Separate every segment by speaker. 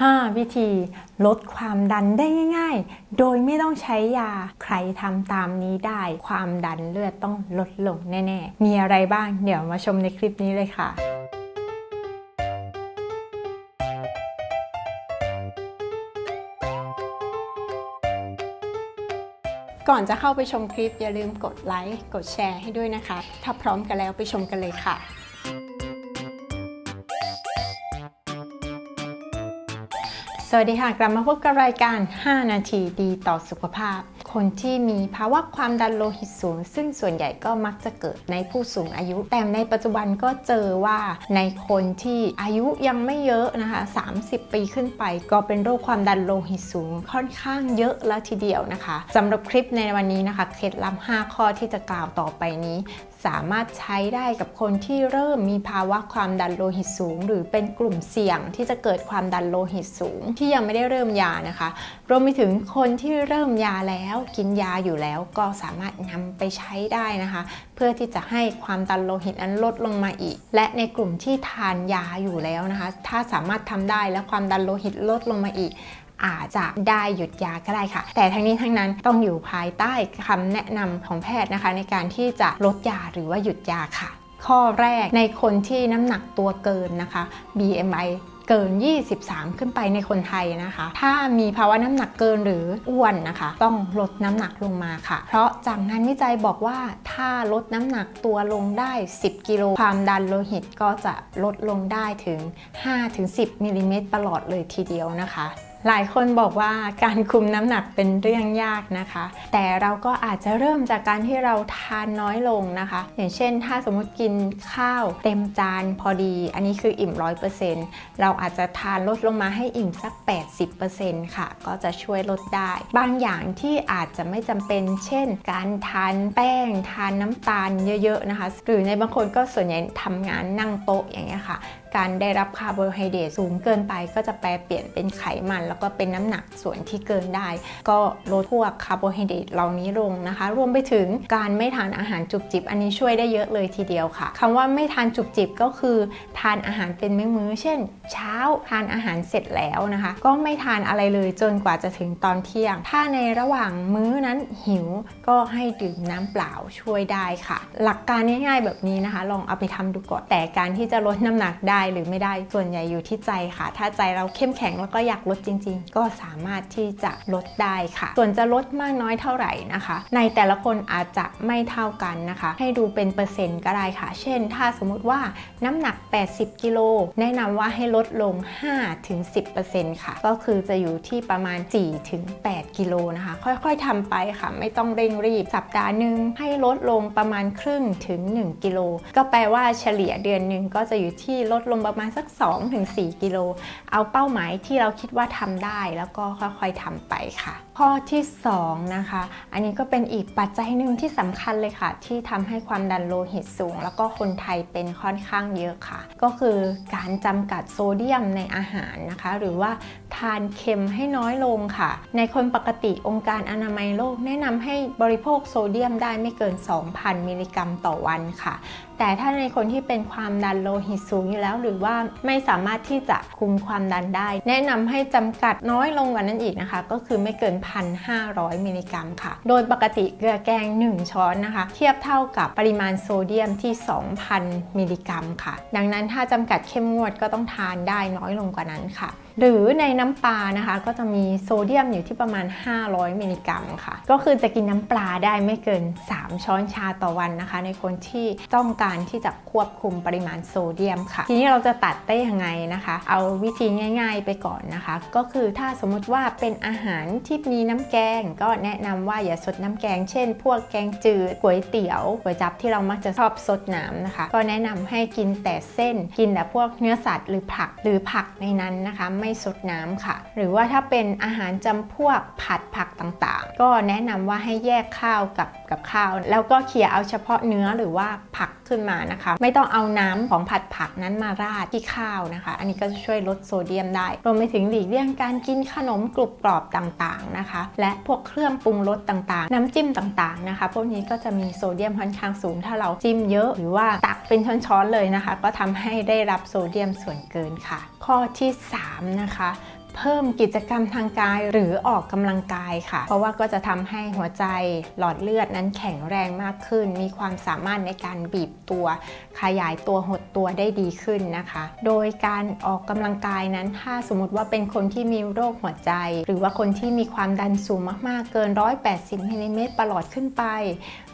Speaker 1: 5 วิธีลดความดันได้ง่าย ๆ โดยไม่ต้องใช้ยา ใครทำตามนี้ได้ ความดันเลือดต้องลดลงแน่ ๆ มีอะไรบ้าง เดี๋ยวมาชมในคลิปนี้เลยค่ะก่อนจะเข้าไปชมคลิปอย่าลืมกดไลค์ กดแชร์ให้ด้วยนะคะ ถ้าพร้อมกันแล้วไปชมกันเลยค่ะ สวัสดีค่ะ กลับมาพบกับรายการ 5 นาทีดีต่อสุขภาพ คนที่มีภาวะความดันโลหิตสูง ซึ่งส่วนใหญ่ก็มักจะเกิดในผู้สูงอายุ แต่ในปัจจุบันก็เจอว่าในคนที่อายุยังไม่เยอะนะคะ 30 ปีขึ้นไป ก็เป็นโรคความดันโลหิตสูงค่อนข้างเยอะแล้วทีเดียวนะคะสำหรับคลิปในวันนี้นะคะ เคล็ดลับ 5 ข้อที่จะกล่าวต่อไปนี้ สามารถใช้ได้กับคนที่เริ่มมีภาวะความดันโลหิตสูง หรือเป็นกลุ่มเสี่ยงที่จะเกิดความดันโลหิตสูง ที่ยังไม่ได้เริ่มยานะคะ รวมไปถึงคนที่เริ่มยาแล้วกินยาอยู่แล้วก็สามารถนำไปใช้ได้นะคะ เพื่อที่จะให้ความดันโลหิตนั้นลดลงมาอีก และในกลุ่มที่ทานยาอยู่แล้วนะคะ ถ้าสามารถทำได้และความดันโลหิตลดลงมาอีกอาจจะได้หยุดยาก็ได้ค่ะ แต่ทั้งนี้ทั้งนั้นต้องอยู่ภายใต้คำแนะนำของแพทย์นะคะ ในการที่จะลดยาหรือว่าหยุดยาค่ะ ข้อแรกในคนที่น้ำหนักตัวเกินนะคะ BMI เกิน 23 ขึ้นไปในคนไทยนะคะ ถ้ามีภาวะน้ำหนักเกินหรืออ้วนนะคะ ต้องลดน้ำหนักลงมาค่ะ เพราะจากงานวิจัยบอกว่าถ้าลดน้ำหนักตัวลงได้ 10 กิโล ความดันโลหิตก็จะลดลงได้ถึง 5-10มิลลิเมตรตลอดเลยทีเดียวนะคะ หลายคนบอกว่าการคุมน้ำหนักเป็นเรื่องยากนะคะ แต่เราก็อาจจะเริ่มจากการที่เราทานน้อยลงนะคะ อย่างเช่น ถ้าสมมติกินข้าวเต็มจานพอดี อันนี้คืออิ่ม 100%เราอาจจะทานลดลงมาให้อิ่มสัก 80%ค่ะ ก็จะช่วยลดได้ บางอย่างที่อาจจะไม่จำเป็น เช่น การทานแป้ง ทานน้ำตาลเยอะๆนะคะ หรือในบางคนก็ส่วนใหญ่ทำงานนั่งโต๊ะอย่างเงี้ยค่ะการได้รับคาร์โบไฮเดรตสูงเกินไป ก็จะแปลเปลี่ยนเป็นไขมัน แล้วก็เป็นน้ำหนักส่วนที่เกินได้ ก็ลดพวกคาร์โบไฮเดรตเหล่านี้ลงนะคะ รวมไปถึงการไม่ทานอาหารจุบจิบ อันนี้ช่วยได้เยอะเลยทีเดียวค่ะคำว่าไม่ทานจุบจิบก็คือ ทานอาหารเป็นมื้อๆเช่น เช้าทานอาหารเสร็จแล้วนะคะ ก็ไม่ทานอะไรเลยจนกว่าจะถึงตอนเที่ยง ถ้าในระหว่างมื้อนั้นหิวก็ให้ดื่มน้ำเปล่าช่วยได้ค่ะ หลักการง่ายๆแบบนี้นะคะ ลองเอาไปทำดูก่อนแต่การที่จะลดน้ำหนักได้หรือไม่ได้ส่วนใหญ่อยู่ที่ใจค่ะ ถ้าใจเราเข้มแข็งแล้วก็อยากลดจริง ๆ ก็สามารถที่จะลดได้ค่ะ ส่วนจะลดมากน้อยเท่าไหร่นะคะ ในแต่ละคนอาจจะไม่เท่ากันนะคะ ให้ดูเป็นเปอร์เซ็นต์ก็ได้ค่ะ เช่น ถ้าสมมุติว่าน้ำหนัก 80 กิโลแนะนำว่าให้ลดลง 5-10%ค่ะ ก็คือจะอยู่ที่ประมาณ 4-8 กิโลนะคะ ค่อยๆทำไปค่ะ ไม่ต้องเร่งรีบสัปดาห์หนึ่งให้ลดลงประมาณครึ่งถึง 1 กิโล ก็แปลว่าเฉลี่ยเดือนหนึ่งก็จะอยู่ที่ลดลงประมาณสัก 2-4 กิโล เอาเป้าหมายที่เราคิดว่าทำได้แล้วก็ค่อยๆทำไปค่ะ ข้อที่2นะคะอันนี้ก็เป็นอีกปัจจัยหนึ่งที่สำคัญเลยค่ะ ที่ทำให้ความดันโลหิตสูง แล้วก็คนไทยเป็นค่อนข้างเยอะค่ะ ก็คือการจำกัดโซเดียมในอาหารนะคะ หรือว่า ทานเค็มให้น้อยลงค่ะ ในคนปกติองค์การอนามัยโลกแนะนำให้บริโภคโซเดียมได้ไม่เกิน 2,000 มิลลิกรัมต่อวันค่ะ แต่ถ้าในคนที่เป็นความดันโลหิตสูงอยู่แล้ว หรือว่าไม่สามารถที่จะคุมความดันได้ แนะนำให้จำกัดน้อยลงกว่านั้นอีกนะคะ ก็คือไม่เกิน 1,500 มิลลิกรัมค่ะ โดยปกติเกลือแกง 1 ช้อนนะคะ เทียบเท่ากับปริมาณโซเดียมที่ 2,000 มิลลิกรัมค่ะ ดังนั้นถ้าจำกัดเข้มงวดก็ต้องทานได้น้อยลงกว่านั้นค่ะ หรือในน้ำปลานะคะก็จะมีโซเดียมอยู่ที่ประมาณ 500 มิลลิกรัมค่ะ ก็คือจะกินน้ำปลาได้ไม่เกิน 3 ช้อนชาต่อวันนะคะ ในคนที่ต้องการที่จะควบคุมปริมาณโซเดียมค่ะ ทีนี้เราจะตัดได้ยังไงนะคะ เอาวิธีง่าย ๆ ไปก่อนนะคะ ก็คือถ้าสมมุติว่าเป็นอาหารที่มีน้ำแกง ก็แนะนำว่าอย่าสดน้ำแกง เช่น พวกแกงจืดก๋วยเตี๋ยวก๋วยจับที่เรามักจะชอบสดน้ำนะคะ ก็แนะนำให้กินแต่เส้น กินแต่พวกเนื้อสัตว์หรือผักหรือผักในนั้นนะคะ ไม่สดน้ำค่ะ หรือว่าถ้าเป็นอาหารจำพวกผัดผักต่างๆ ก็แนะนำว่าให้แยกข้าวกับกับข้าวแล้วก็เคี่ยเอาเฉพาะเนื้อหรือว่าผักขึ้นมานะคะ ไม่ต้องเอาน้ำของผัดผักนั้นมาราดที่ข้าวนะคะ อันนี้ก็จะช่วยลดโซเดียมได้รวมไปถึงหลีกเลี่ยงการกินขนมกรุบกรอบต่างๆนะคะ และพวกเครื่องปรุงรสต่างๆ น้ำจิ้มต่างๆนะคะ พวกนี้ก็จะมีโซเดียมค่อนข้างสูง ถ้าเราจิ้มเยอะหรือว่าตักเป็นช้อนๆเลยนะคะ ก็ทำให้ได้รับโซเดียมส่วนเกินค่ะ ข้อที่ 3 นะคะ เพิ่มกิจกรรมทางกายหรือออกกำลังกายค่ะ เพราะว่าก็จะทำให้หัวใจหลอดเลือดนั้นแข็งแรงมากขึ้น มีความสามารถในการบีบตัว ขยายตัวหดตัวได้ดีขึ้นนะคะ โดยการออกกำลังกายนั้นถ้าสมมติว่าเป็นคนที่มีโรคหัวใจ หรือว่าคนที่มีความดันสูงมากๆเกิน 180มิลลิเมตรประหลอดขึ้นไป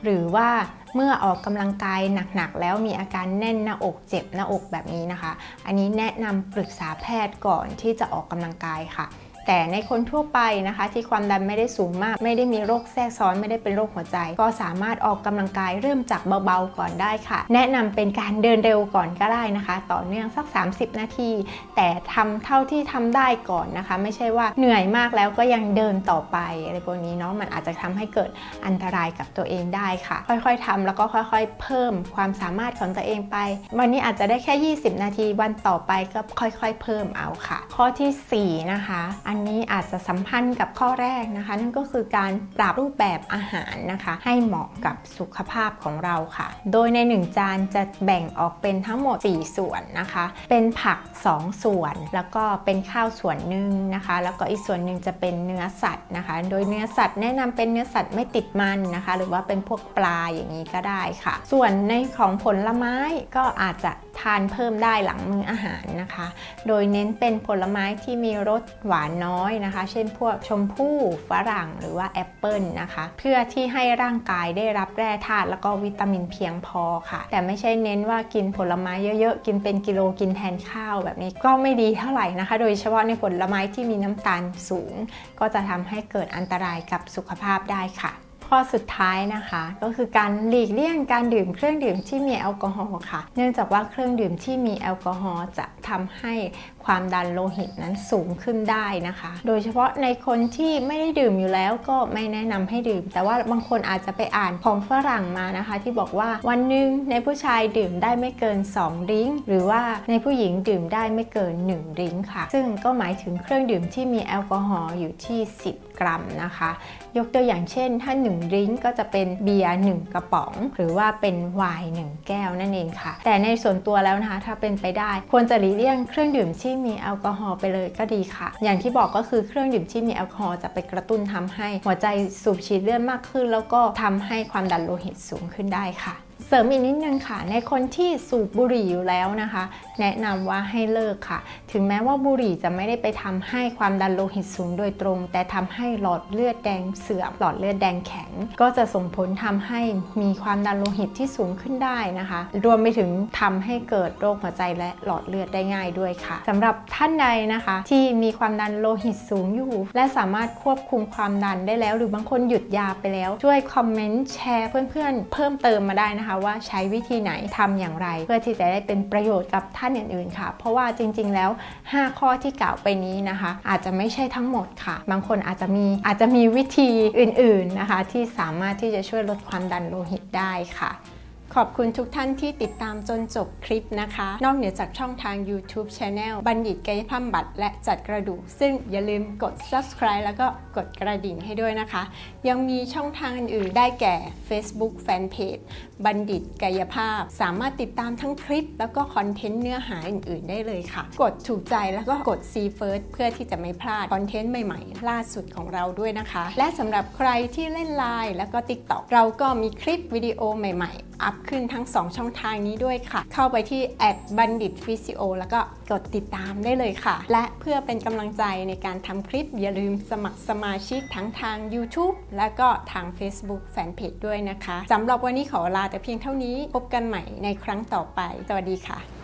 Speaker 1: หรือว่าเมื่อออกกำลังกายหนักๆ แล้วมีอาการแน่นหน้าอกเจ็บหน้าอกแบบนี้นะคะ อันนี้แนะนำปรึกษาแพทย์ก่อนที่จะออกกำลังกายค่ะ แต่ในคนทั่วไปนะคะ ที่ความดันไม่ได้สูงมาก ไม่ได้มีโรคแทรกซ้อนไม่ได้เป็นโรคหัวใจ ก็สามารถออกกำลังกายเริ่มจากเบาๆก่อนได้ค่ะ แนะนำเป็นการเดินเร็วก่อนก็ได้นะคะ ต่อเนื่องสัก 30 นาที แต่ทำเท่าที่ทำได้ก่อนนะคะ ไม่ใช่ว่าเหนื่อยมากแล้วก็ยังเดินต่อไปอะไรพวกนี้เนาะมันอาจจะทำให้เกิดอันตรายกับตัวเองได้ค่ะ ค่อยๆทำแล้วก็ค่อยๆ เพิ่มความสามารถของตัวเองไป วันนี้อาจจะได้แค่ 20 นาทีวันต่อไปก็ค่อย ๆ เพิ่มเอาค่ะ ข้อทีสี่4 นะคะอันนี้อาจจะสัมพันธ์กับข้อแรกนะคะ นั่นก็คือการปรับรูปแบบอาหารนะคะ ให้เหมาะกับสุขภาพของเราค่ะ โดยใน 1 จานจะแบ่งออกเป็นทั้งหมด 4 ส่วนนะคะ เป็นผัก 2 ส่วน แล้วก็เป็นข้าวส่วนหนึ่งนะคะ แล้วก็อีกส่วนหนึ่งจะเป็นเนื้อสัตว์นะคะ โดยเนื้อสัตว์แนะนำเป็นเนื้อสัตว์ไม่ติดมันนะคะ หรือว่าเป็นพวกปลาอย่างนี้ก็ได้ค่ะ ส่วนในของผลไม้ก็อาจจะทานเพิ่มได้หลังมื้ออาหารนะคะ โดยเน้นเป็นผลไม้ที่มีรสหวานน้อยนะคะ เช่นพวกชมพู่ฝรั่งหรือว่าแอปเปิลนะคะ เพื่อที่ให้ร่างกายได้รับแร่ธาตุแล้วก็วิตามินเพียงพอค่ะ แต่ไม่ใช่เน้นว่ากินผลไม้เยอะๆ กินเป็นกิโลกินแทนข้าวแบบนี้ก็ไม่ดีเท่าไหร่นะคะ โดยเฉพาะในผลไม้ที่มีน้ำตาลสูง ก็จะทำให้เกิดอันตรายกับสุขภาพได้ค่ะข้อสุดท้ายนะคะก็คือการหลีกเลี่ยงการดื่มเครื่องดื่มที่มีแอลกอฮอล์ค่ะ เนื่องจากว่าเครื่องดื่มที่มีแอลกอฮอล์จะทำให้ ความดันโลหิตนั้นสูงขึ้นได้นะคะ โดยเฉพาะในคนที่ไม่ได้ดื่มอยู่แล้วก็ไม่แนะนำให้ดื่ม แต่ว่าบางคนอาจจะไปอ่านของฝรั่งมานะคะ ที่บอกว่าวันหนึ่งในผู้ชายดื่มได้ไม่เกิน2ริ้งหรือว่าในผู้หญิงดื่มได้ไม่เกิน1ริ้งค่ะ ซึ่งก็หมายถึงเครื่องดื่มที่มีแอลกอฮอล์อยู่ที่ 10 กรัมนะคะ ยกตัวอย่างเช่น ถ้า1ริ้งก็จะเป็นเบียร์1กระป๋อง หรือว่าเป็นไวน์1แก้วนั่นเองค่ะ แต่ในส่วนตัวแล้วนะคะถ้าเป็นไปได้ควรจะหลีกเลี่ยงเครื่องดื่มที่มีแอลกอฮอล์ไปเลยก็ดีค่ะ อย่างที่บอกก็คือเครื่องดื่มที่มีแอลกอฮอล์จะไปกระตุ้นทำให้หัวใจสูบฉีดเลือดมากขึ้น แล้วก็ทำให้ความดันโลหิตสูงขึ้นได้ค่ะเสริมอีกนิดนึงค่ะ ในคนที่สูบบุหรี่อยู่แล้วนะคะ แนะนำว่าให้เลิกค่ะ ถึงแม้ว่าบุหรี่จะไม่ได้ไปทำให้ความดันโลหิตสูงโดยตรง แต่ทำให้หลอดเลือดแดงเสื่อมหลอดเลือดแดงแข็ง ก็จะส่งผลทำให้มีความดันโลหิตที่สูงขึ้นได้นะคะ รวมไปถึงทำให้เกิดโรคหัวใจและหลอดเลือดได้ง่ายด้วยค่ะสำหรับท่านใดนะคะ ที่มีความดันโลหิตสูงอยู่ และสามารถควบคุมความดันได้แล้ว หรือบางคนหยุดยาไปแล้ว ช่วยคอมเมนต์แชร์เพื่อนๆเพิ่มเติมมาได้นะคะว่าใช้วิธีไหนทำอย่างไร เพื่อที่จะได้เป็นประโยชน์กับท่านอื่นๆค่ะ เพราะว่าจริงๆ แล้ว 5 ข้อที่กล่าวไปนี้นะคะ อาจจะไม่ใช่ทั้งหมดค่ะ บางคนอาจจะมีอาจจะมีวิธีอื่นๆนะคะ ที่สามารถที่จะช่วยลดความดันโลหิตได้ค่ะ ขอบคุณทุกท่านที่ติดตามจนจบคลิปนะคะ นอกเหนือจากช่องทาง YouTube Channel บัณฑิตกายภาพบำบัดและจัดกระดูก ซึ่งอย่าลืมกด subscribe แล้วก็กดกระดิ่งให้ด้วยนะคะ ยังมีช่องทางอื่นๆ ได้แก่ Facebook Fanpage บัณฑิตกายภาพ สามารถติดตามทั้งคลิป แล้วก็คอนเทนต์เนื้อหาอื่นๆ ได้เลยค่ะ กดถูกใจแล้วก็กด See First เพื่อที่จะไม่พลาดคอนเทนต์ใหม่ๆ ล่าสุดของเราด้วยนะคะ และสำหรับใครที่เล่น Line แล้วก็ TikTok เราก็มีคลิปวิดีโอใหม่ ๆ อัพขึ้นทั้ง 2 ช่องทางนี้ด้วยค่ะ เข้าไปที่บัณฑิตฟิสิโอแล้วก็กดติดตามได้เลยค่ะ และเพื่อเป็นกำลังใจในการทำคลิป อย่าลืมสมัครสมาชิกทั้งทาง YouTube และก็ทาง Facebook Fanpage ด้วยนะคะสำหรับวันนี้ขอลาแต่เพียงเท่านี้ พบกันใหม่ในครั้งต่อไป สวัสดีค่ะ